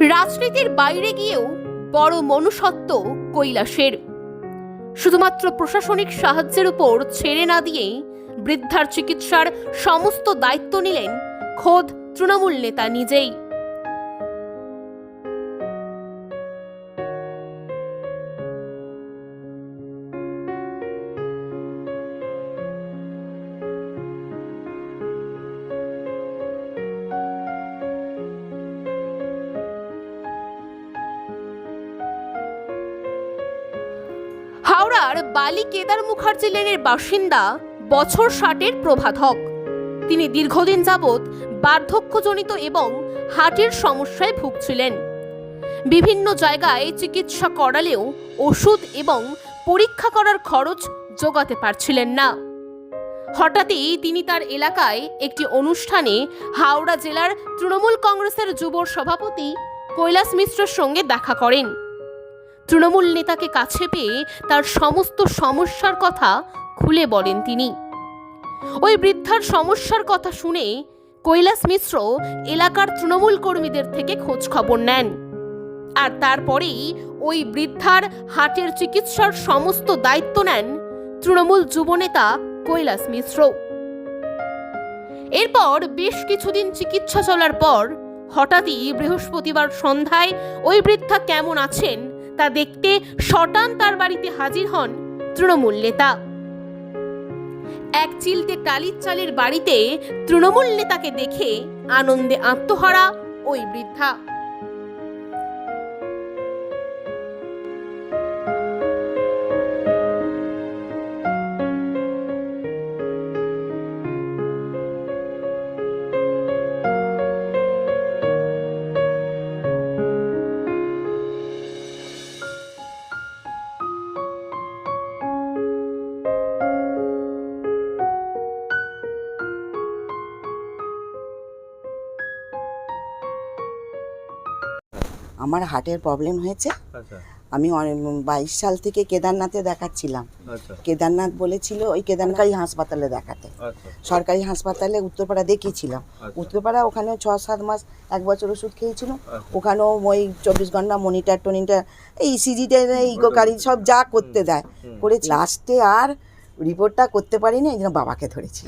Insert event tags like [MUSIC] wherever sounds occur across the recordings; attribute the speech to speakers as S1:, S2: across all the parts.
S1: রাজনীতির বাইরে গিয়েও বড় মনুষত্ব কৈলাসের। শুধুমাত্র প্রশাসনিক সাহায্যের উপর ছেড়ে না দিয়ে বৃদ্ধার চিকিৎসার সমস্ত দায়িত্ব নিলেন খোদ তৃণমূল নেতা নিজেই। হাওড়ার বালি কেদার মুখার্জি লেনের বাসিন্দা বছর ষাটের প্রভাত হক। তিনি দীর্ঘদিন যাবৎ বার্ধক্যজনিত এবং হার্টের সমস্যায় ভুগছিলেন। বিভিন্ন জায়গায় চিকিৎসা করালেও ওষুধ এবং পরীক্ষা করার খরচ জোগাতে পারছিলেন না। হঠাৎই তিনি তার এলাকায় একটি অনুষ্ঠানে হাওড়া জেলার তৃণমূল কংগ্রেসের যুব সভাপতি কৈলাস মিশ্রের সঙ্গে দেখা করেন। তৃণমূল নেতাকে কাছে পেয়ে তার সমস্ত সমস্যার কথা খুলে বলেন তিনি। ওই বৃদ্ধার সমস্যার কথা শুনে কৈলাস মিশ্র এলাকার তৃণমূল কর্মীদের থেকে খোঁজ খবর নেন। আর তারপরেই ওই বৃদ্ধার হাটের চিকিৎসার সমস্ত দায়িত্ব নেন তৃণমূল যুবনেতা কৈলাস মিশ্র। এরপর বেশ কিছুদিন চিকিৎসা চলার পর হঠাৎই বৃহস্পতিবার সন্ধ্যায় ওই বৃদ্ধা কেমন আছেন তা দেখতে শটান তার বাড়িতে হাজির হন তৃণমূল নেতা। এক চিলতে টালির চালের বাড়িতে তৃণমূল নেতাকে দেখে আনন্দে আত্মহারা ওই বৃদ্ধা।
S2: আমার হার্টের প্রবলেম হয়েছে।
S3: আচ্ছা।
S2: আমি বাইশ সাল থেকে কেদারনাথে দেখাচ্ছিলাম।
S3: আচ্ছা।
S2: কেদারনাথ বলেছিল ওই কেদারকারী হাসপাতালে দেখাতে।
S3: আচ্ছা।
S2: সরকারি হাসপাতালে উত্তরপাড়া দেখিয়েছিলাম। উত্তরপাড়া ওখানে ছ সাত মাস এক বছর ওষুধ খেয়েছিল। ওখানেও ওই চব্বিশ ঘণ্টা মনিটার টনিটার এই সিজিটা ইকোকারি সব যা করতে দেয়। করে লাস্টে আর রিপোর্টটা করতে পারিনি এই জন্য বাবাকে ধরেছি।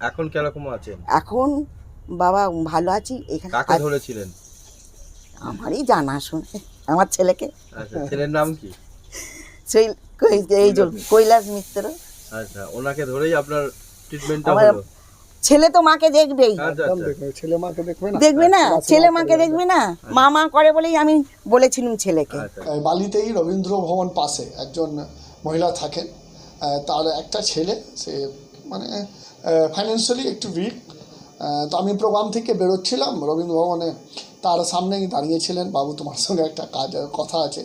S3: এখন কীরকম আছেন?
S2: এখন বাবা ভালো আছি এখানে
S3: ধরেছিলেন?
S2: আমারই জানা শুনে আমার ছেলেকে।
S3: আচ্ছা ছেলের নাম কি?
S2: সেই কই- এই যে কৈলাস মিত্র।
S3: আচ্ছা ওনাকে ধরেই আপনার ট্রিটমেন্টটা হলো।
S2: ছেলে তো মাকে দেখবেই।
S3: আচ্ছা আচ্ছা।
S4: দেখবে ছেলে মাকে দেখবে না?
S2: দেখবে না? ছেলে
S4: মাকে
S2: দেখবে। না? মা মা করে বলেই আমি বলেছিলাম ছেলেকে।
S4: বালিতেই রবীন্দ্র ভবন পাশে একজন মহিলা থাকেন। তার একটা ছেলে সে মানে ফাইন্যান্সিয়ালি একটু উইক তো আমি প্রোগ্রাম থেকে বেরোচ্ছিলাম রবীন্দ্র ভবনে। তার সামনেই দাঁড়িয়েছিলেন বাবু, তোমার সঙ্গে একটা কাজ, কথা আছে।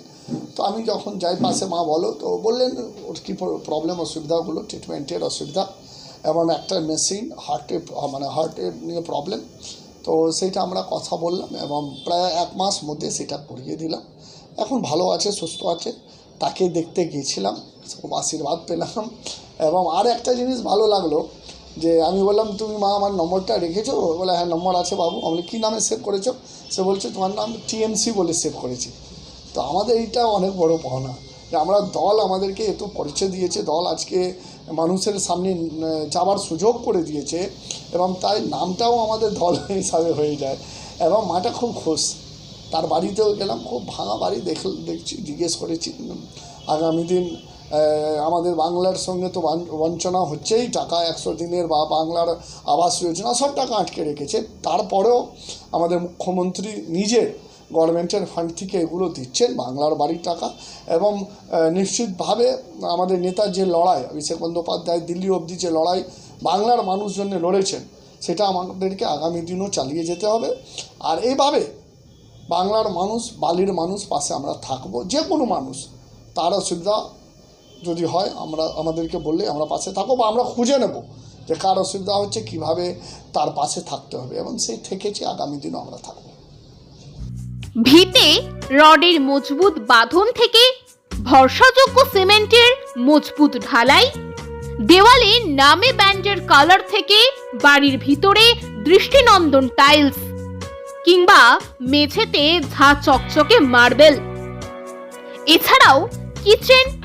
S4: তো আমি যখন যাই পাশে, মা বলো, তো বললেন, ওর কী প্রবলেম অসুবিধাগুলো ট্রিটমেন্টের অসুবিধা? এবং একটা মেশিন হার্টে মানে হার্টের নিয়ে প্রবলেম তো সেইটা আমরা কথা বললাম এবং প্রায় এক মাস মধ্যে সেটা করিয়ে দিলাম। এখন ভালো আছে, সুস্থ আছে। তাকে দেখতে গিয়েছিলাম, খুব আশীর্বাদ পেলাম। এবং আর একটা জিনিস ভালো লাগল যে আমি বললাম, তুমি মা, আমার নম্বরটা রেখেছো? বলে হ্যাঁ নম্বর আছে বাবু। আমি কী নামে সেভ করেছ? সে বলছে, তোমার নাম টিএমসি বলে সেভ করেছি। তো আমাদের এইটা অনেক বড় পাওনা। যে আমরা দল আমাদেরকে এত পরিচয় দিয়েছে, দল আজকে মানুষের সামনে যাওয়ার সুযোগ করে দিয়েছে এবং তাই নামটাও আমাদের দল [LAUGHS] হিসাবে হয়ে যায়। এবং মাটা খুব খুশ। তার বাড়িতেও গেলাম, খুব ভাঙা বাড়ি দেখ দেখছি, জিজ্ঞেস করেছি আগামী দিন আমাদের বাংলার সঙ্গে তো বঞ্চনা হচ্ছেই, টাকা একশো দিনের বা বাংলার আবাস যোজনা সব টাকা আটকে রেখেছে। তারপরেও আমাদের মুখ্যমন্ত্রী নিজের গভর্নমেন্টের ফান্ড থেকে এগুলো দিচ্ছেন, বাংলার বাড়ির টাকা। এবং নিশ্চিতভাবে আমাদের নেতার যে লড়াই, অভিষেক বন্দ্যোপাধ্যায় দিল্লি অবধি যে লড়াই, বাংলার মানুষজনে লড়েছেন, সেটা আমাদেরকে আগামী দিনও চালিয়ে যেতে হবে। আর এইভাবে বাংলার মানুষ, বালির মানুষ পাশে আমরা থাকব, যে কোনো মানুষ, তার অসুবিধা যদি হয়, আমরা, আমাদেরকে বললে আমরা পাশে থাকব বা আমরা খুঁজে নেব যে কার অসুবিধা হচ্ছে, কীভাবে তার পাশে থাকতে হবে এবং সেই থেকেছি আগামী দিনও আমরা থাকব।
S1: ভিতে রডের মজবুত বাঁধন থেকে ভরসাযোগ্য সিমেন্টের মজবুত ঢালাই, দেওয়ালে নামে ব্যান্ডের কালার থেকে বাড়ির ভিতরে দৃষ্টিনন্দন টাইলস কিংবা মেঝেতে ঝা চকচকে মার্বেল। এছাড়াও কিচেন